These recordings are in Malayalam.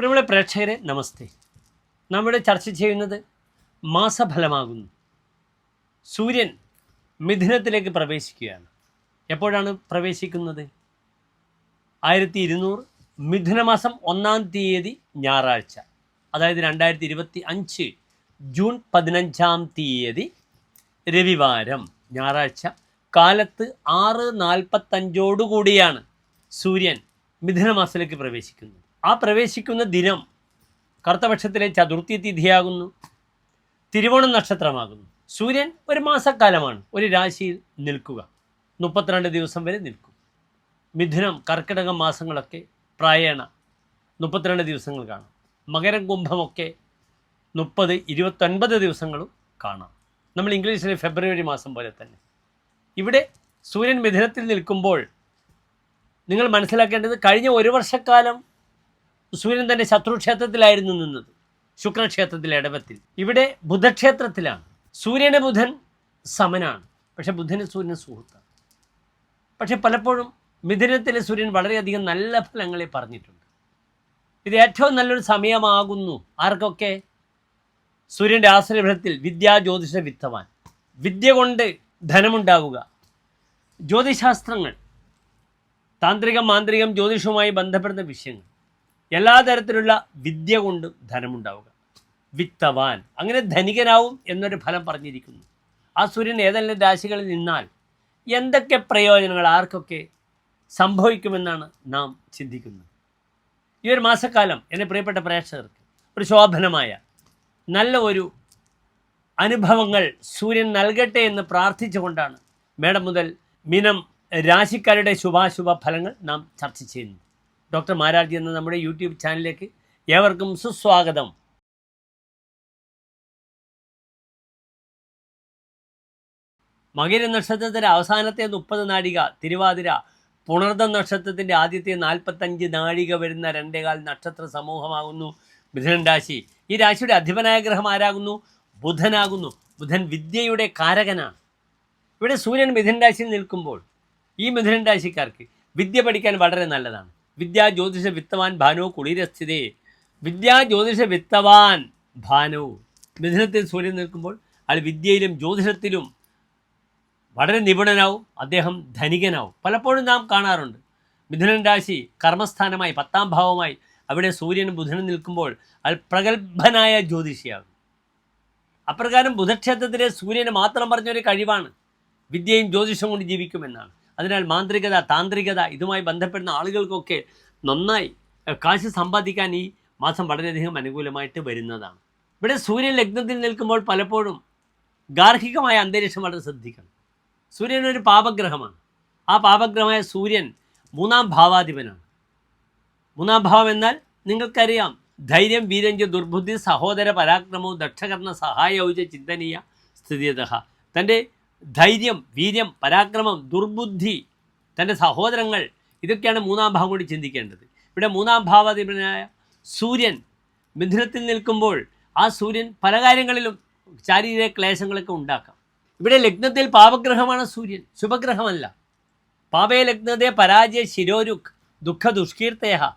പ്രിയമുള്ള പ്രേക്ഷകരെ നമസ്തേ. നമ്മുടെ ചർച്ച ചെയ്യുന്നത് മാസഫലമാകുന്നു. സൂര്യൻ മിഥുനത്തിലേക്ക് പ്രവേശിക്കുകയാണ്. എപ്പോഴാണ് പ്രവേശിക്കുന്നത്? ആയിരത്തി ഇരുന്നൂറ് മിഥുനമാസം ഒന്നാം തീയതി ഞായറാഴ്ച അതായത് രണ്ടായിരത്തി ഇരുപത്തി അഞ്ച് ജൂൺ പതിനഞ്ചാം തീയതി രവിവാരം ഞായറാഴ്ച. കാലത്ത് ആറ് നാൽപ്പത്തഞ്ചോടുകൂടിയാണ് സൂര്യൻ മിഥുനമാസത്തിലേക്ക് പ്രവേശിക്കുന്നത്. ആ പ്രവേശിക്കുന്ന ദിനം കറുത്തപക്ഷത്തിലെ ചതുർത്ഥി തിഥിയാകുന്നു. തിരുവോണം നക്ഷത്രമാകുന്നു. സൂര്യൻ ഒരു മാസക്കാലമാണ്. ഒരു രാശിയിൽ നിൽക്കുക. മുപ്പത്തിരണ്ട് ദിവസം വരെ നിൽക്കും. മിഥുനം കർക്കിടക മാസങ്ങളൊക്കെ പ്രായേണ. മുപ്പത്തിരണ്ട് ദിവസങ്ങൾ കാണാം. മകരം കുംഭമൊക്കെ മുപ്പത് ഇരുപത്തൊൻപത് ദിവസങ്ങളും കാണാം. നമ്മൾ ഇംഗ്ലീഷിലെ ഫെബ്രുവരി മാസം പോലെ തന്നെ. ഇവിടെ സൂര്യൻ മിഥുനത്തിൽ നിൽക്കുമ്പോൾ നിങ്ങൾ മനസ്സിലാക്കേണ്ടത് കഴിഞ്ഞ ഒരു വർഷക്കാലം സൂര്യൻ തന്റെ ശത്രുക്ഷേത്രത്തിലായിരുന്നു നിന്നത്. ശുക്രക്ഷേത്രത്തിലെ ഇടവത്തിൽ. ഇവിടെ ബുധക്ഷേത്രത്തിലാണ്. സൂര്യന് ബുധൻ സമനാണ്. പക്ഷെ ബുധന് സൂര്യന് സുഹൃത്താണ്. പക്ഷെ പലപ്പോഴും മിഥുനത്തിലെ സൂര്യൻ വളരെയധികം നല്ല ഫലങ്ങളെ പറഞ്ഞിട്ടുണ്ട്. ഇത് ഏറ്റവും നല്ലൊരു സമയമാകുന്നു. ആർക്കൊക്കെ? സൂര്യന്റെ ആശ്രയഫലത്തിൽ വിദ്യാ ജ്യോതിഷ വിത്തവാൻ. വിദ്യ കൊണ്ട് ധനമുണ്ടാവുക. ജ്യോതിശാസ്ത്രങ്ങൾ താന്ത്രികം മാന്ത്രികം ജ്യോതിഷവുമായി ബന്ധപ്പെടുന്ന വിഷയങ്ങൾ. എല്ലാ തരത്തിലുള്ള വിദ്യ കൊണ്ടും ധനമുണ്ടാവുക. വിത്തവാൻ. അങ്ങനെ ധനികനാവും എന്നൊരു ഫലം പറഞ്ഞിരിക്കുന്നു. ആ സൂര്യൻ ഏതെല്ലാം രാശികളിൽ നിന്നാൽ എന്തൊക്കെ പ്രയോജനങ്ങൾ ആർക്കൊക്കെ സംഭവിക്കുമെന്നാണ് നാം ചിന്തിക്കുന്നത്. ഈ ഒരു മാസക്കാലം എന്റെ പ്രിയപ്പെട്ട പ്രേക്ഷകർക്ക് ഒരു ശോഭനമായ നല്ല ഒരു അനുഭവങ്ങൾ സൂര്യൻ നൽകട്ടെ എന്ന് പ്രാർത്ഥിച്ചുകൊണ്ടാണ് മേഡം മുതൽ മിനം രാശിക്കാരുടെ ശുഭാശുഭ ഫലങ്ങൾ നാം ചർച്ച ചെയ്യുന്നു ഡോക്ടർ മാരാർജി എന്ന നമ്മുടെ യൂട്യൂബ് ചാനലിലേക്ക് ഏവർക്കും സുസ്വാഗതം. മകര നക്ഷത്രത്തിന്റെ അവസാനത്തെ മുപ്പത് നാഴിക തിരുവാതിര പുണർദ നക്ഷത്രത്തിന്റെ ആദ്യത്തെ നാൽപ്പത്തഞ്ച് നാഴിക വരുന്ന രണ്ടേകാൽ നക്ഷത്ര സമൂഹമാകുന്നു. മിഥുനൻ രാശി ഈ രാശിയുടെ അധിപനായ ഗ്രഹം ആരാകുന്നു? ബുധനാകുന്നു. ബുധൻ വിദ്യയുടെ കാരകനാണ്. ഇവിടെ സൂര്യൻ മിഥുൻ രാശിയിൽ നിൽക്കുമ്പോൾ ഈ മിഥുനൻ രാശിക്കാർക്ക് വിദ്യ പഠിക്കാൻ വളരെ നല്ലതാണ്. വിദ്യാ ജ്യോതിഷ വിത്തവാൻ ഭാനോ കുളീരസ്ഥിതി വിദ്യാ ജ്യോതിഷ വിത്തവാൻ ഭാനോ. മിഥുനത്തിൽ സൂര്യൻ നിൽക്കുമ്പോൾ അയാൾ വിദ്യയിലും ജ്യോതിഷത്തിലും വളരെ നിപുണനാവും അദ്ദേഹം ധനികനാവും. പലപ്പോഴും നാം കാണാറുണ്ട്. മിഥുനൻ രാശി കർമ്മസ്ഥാനമായി പത്താം ഭാവമായി അവിടെ സൂര്യനും ബുധനും നിൽക്കുമ്പോൾ അയാൾ പ്രഗത്ഭനായ ജ്യോതിഷിയാകും അപ്രകാരം ബുധക്ഷേത്രത്തിലെ സൂര്യന് മാത്രം പറഞ്ഞൊരു കഴിവാണ്. വിദ്യയും ജ്യോതിഷം കൊണ്ട് ജീവിക്കുമെന്നാണ്. അതിനാൽ മാന്ത്രികത താന്ത്രികത ഇതുമായി ബന്ധപ്പെടുന്ന ആളുകൾക്കൊക്കെ നന്നായി കാശ് സമ്പാദിക്കാൻ ഈ മാസം വളരെയധികം അനുകൂലമായിട്ട് വരുന്നതാണ്. ഇവിടെ സൂര്യൻ ലഗ്നത്തിൽ നിൽക്കുമ്പോൾ പലപ്പോഴും ഗാർഹികമായ അന്തരീക്ഷം വളരെ ശ്രദ്ധിക്കണം. സൂര്യൻ ഒരു പാപഗ്രഹമാണ്. ആ പാപഗ്രഹമായ സൂര്യൻ മൂന്നാം ഭാവാധിപനാണ്. മൂന്നാം ഭാവം എന്നാൽ നിങ്ങൾക്കറിയാം ധൈര്യം വീരഞ്ച ദുർബുദ്ധി സഹോദര പരാക്രമവും ദക്ഷകർണ സഹായൗജ ചിന്തനീയ സ്ഥിതിയത തന്റെ ധൈര്യം വീര്യം പരാക്രമം ദുർബുദ്ധി തന്റെ സഹോദരങ്ങൾ ഇതൊക്കെയാണ് മൂന്നാം ഭാവം കൂടി ചിന്തിക്കേണ്ടത്. ഇവിടെ മൂന്നാം ഭാവാധിപനായ സൂര്യൻ മിഥുനത്തിൽ നിൽക്കുമ്പോൾ ആ സൂര്യൻ പല കാര്യങ്ങളിലും ശാരീരിക ക്ലേശങ്ങളൊക്കെ ഉണ്ടാക്കാം. ഇവിടെ ലഗ്നത്തിൽ പാപഗ്രഹമാണ് സൂര്യൻ ശുഭഗ്രഹമല്ല. പാപയ ലഗ്നത്തെ പരാജയ ശിരോരുഖ് ദുഃഖ ദുഷ്കീർത്തേഹ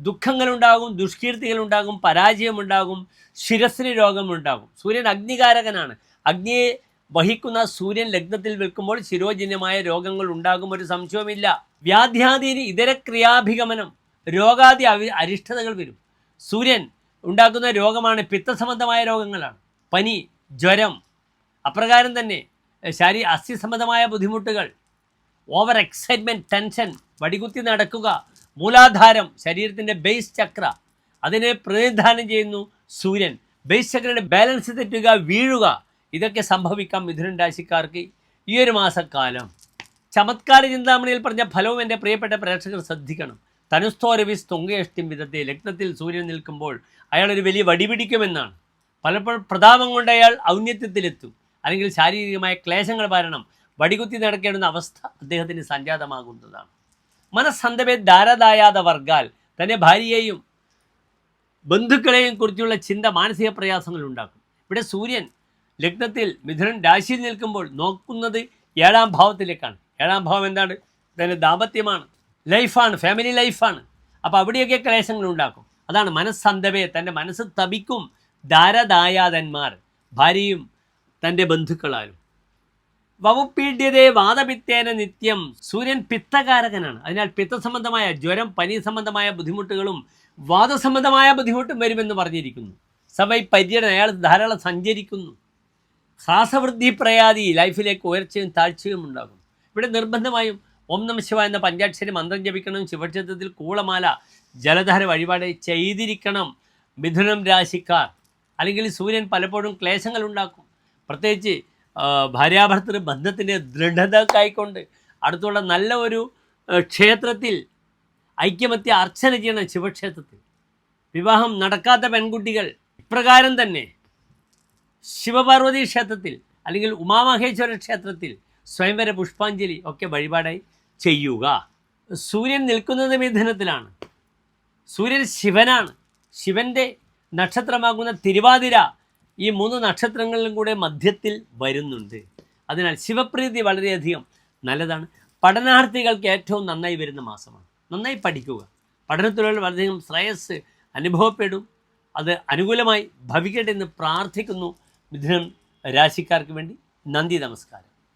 ദുഃഖങ്ങളുണ്ടാകും ദുഷ്കീർത്തികളുണ്ടാകും പരാജയമുണ്ടാകും ശിരസ്സിന് രോഗമുണ്ടാകും. സൂര്യൻ അഗ്നികാരകനാണ്. അഗ്നിയെ വഹിക്കുന്ന സൂര്യൻ ലഗ്നത്തിൽ വിൽക്കുമ്പോൾ ശിരോജന്യമായ രോഗങ്ങൾ ഉണ്ടാകും ഒരു സംശയവുമില്ല. വ്യാധ്യാദീന് ഇതര ക്രിയാഭിഗമനം രോഗാദി അരിഷ്ടതകൾ വരും. സൂര്യൻ ഉണ്ടാക്കുന്ന രോഗമാണ് പിത്തസംബന്ധമായ രോഗങ്ങളാണ്. പനി ജ്വരം അപ്രകാരം തന്നെ ശാരീ അസ്ഥിസംബന്ധമായ ബുദ്ധിമുട്ടുകൾ ഓവർ എക്സൈറ്റ്മെന്റ് ടെൻഷൻ വടികുത്തി നടക്കുക മൂലാധാരം ശരീരത്തിന്റെ ബേസ് ചക്ര അതിനെ പ്രതിനിധാനം ചെയ്യുന്നു സൂര്യൻ. ബേസ് ചക്രയുടെ ബാലൻസ് തെറ്റുക വീഴുക ഇതൊക്കെ സംഭവിക്കാം മിഥുനൻ രാശിക്കാർക്ക് ഈ ഒരു മാസക്കാലം. ചമത്കാര ചിന്താമണിയിൽ പറഞ്ഞ ഫലവും എന്റെ പ്രിയപ്പെട്ട പ്രേക്ഷകർ ശ്രദ്ധിക്കണം. തനുസ്തോരവിസ് തൊങ്കയഷ്ടിം വിധത്തെ ലഗ്നത്തിൽ സൂര്യൻ നിൽക്കുമ്പോൾ അയാൾ ഒരു വലിയ വടിപിടിക്കുമെന്നാണ് പലപ്പോഴും പ്രതാപം കൊണ്ട് അയാൾ ഔന്നത്യത്തിലെത്തും. അല്ലെങ്കിൽ ശാരീരികമായ ക്ലേശങ്ങൾ കാരണം വടികുത്തി നടക്കേണ്ടുന്ന അവസ്ഥ അദ്ദേഹത്തിന് സംജാതമാകുന്നതാണ്. മനസ്സന്തവേ ധാരദായാത വർഗാൽ തന്റെ ഭാര്യയെയും ബന്ധുക്കളെയും കുറിച്ചുള്ള ചിന്ത മാനസിക പ്രയാസങ്ങൾ ഉണ്ടാക്കും. ഇവിടെ സൂര്യൻ ലഗ്നത്തിൽ മിഥുനൻ രാശിയിൽ നിൽക്കുമ്പോൾ നോക്കുന്നത് ഏഴാം ഭാവത്തിലേക്കാണ്. ഏഴാം ഭാവം എന്താണ്? ഇതിന്റെ ദാമ്പത്യമാണ്. ലൈഫാണ് ഫാമിലി ലൈഫാണ്. അപ്പോൾ അവിടെയൊക്കെ ക്ലേശങ്ങൾ ഉണ്ടാക്കും. അതാണ് മനസ്സന്തവേ തന്റെ മനസ്സ് തപിക്കും ധാരദായാതന്മാർ ഭാര്യയും തന്റെ ബന്ധുക്കളാലും. വവുപ്പീഡ്യതേ വാദപിത്തേന നിത്യം സൂര്യൻ പിത്തകാരകനാണ്. അതിനാൽ പിത്തസംബന്ധമായ ജ്വരം പനി സംബന്ധമായ ബുദ്ധിമുട്ടുകളും വാദസംബന്ധമായ ബുദ്ധിമുട്ടും വരുമെന്ന് പറഞ്ഞിരിക്കുന്നു. സവൈ പര്യടനം അയാൾ ധാരാളം സഞ്ചരിക്കുന്നു. ശ്വാസവൃദ്ധി പ്രയാതി ലൈഫിലേക്ക് ഉയർച്ചയും താഴ്ചയും ഉണ്ടാകും. ഇവിടെ നിർബന്ധമായും ഓം നമ ശിവ എന്ന പഞ്ചാക്ഷരി മന്ത്രം ജപിക്കണം. ശിവക്ഷേത്രത്തിൽ കൂളമാല ജലധാര വഴിപാട് ചെയ്തിരിക്കണം. മിഥുനം രാശിക്കാർ. അല്ലെങ്കിൽ സൂര്യൻ പലപ്പോഴും ക്ലേശങ്ങൾ ഉണ്ടാക്കും. പ്രത്യേകിച്ച് ഭാര്യാഭർത്തൃ ബന്ധത്തിന്റെ ദൃഢത കൈക്കൊണ്ട് അടുത്തുള്ള നല്ല ഒരു ക്ഷേത്രത്തിൽ ഐക്യമത്യ അർച്ചന ചെയ്യണം ശിവക്ഷേത്രത്തിൽ. വിവാഹം നടക്കാത്ത പെൺകുട്ടികൾ ഇപ്രകാരം തന്നെ ശിവപാർവതി ക്ഷേത്രത്തിൽ അല്ലെങ്കിൽ ഉമാമഹേശ്വര ക്ഷേത്രത്തിൽ സ്വയംവര പുഷ്പാഞ്ജലി ഒക്കെ വഴിപാടായി ചെയ്യുക. സൂര്യൻ നിൽക്കുന്നത് മിഥുനത്തിലാണ്. സൂര്യൻ ശിവനാണ്. ശിവന്റെ നക്ഷത്രമാകുന്ന തിരുവാതിര ഈ മൂന്ന് നക്ഷത്രങ്ങളിലും കൂടെ മധ്യത്തിൽ വരുന്നുണ്ട്. അതിനാൽ ശിവപ്രീതി വളരെയധികം നല്ലതാണ്. പഠനാർത്ഥികൾക്ക് ഏറ്റവും നന്നായി വരുന്ന മാസമാണ്. നന്നായി പഠിക്കുക. പഠനത്തിലുള്ള വളരെയധികം ശ്രേയസ് അനുഭവപ്പെടും. അത് അനുകൂലമായി ഭവിക്കട്ടെ എന്ന് പ്രാർത്ഥിക്കുന്നു. മിഥുനം രാശിക്കാർക്ക് വേണ്ടി നന്ദി നമസ്കാരം.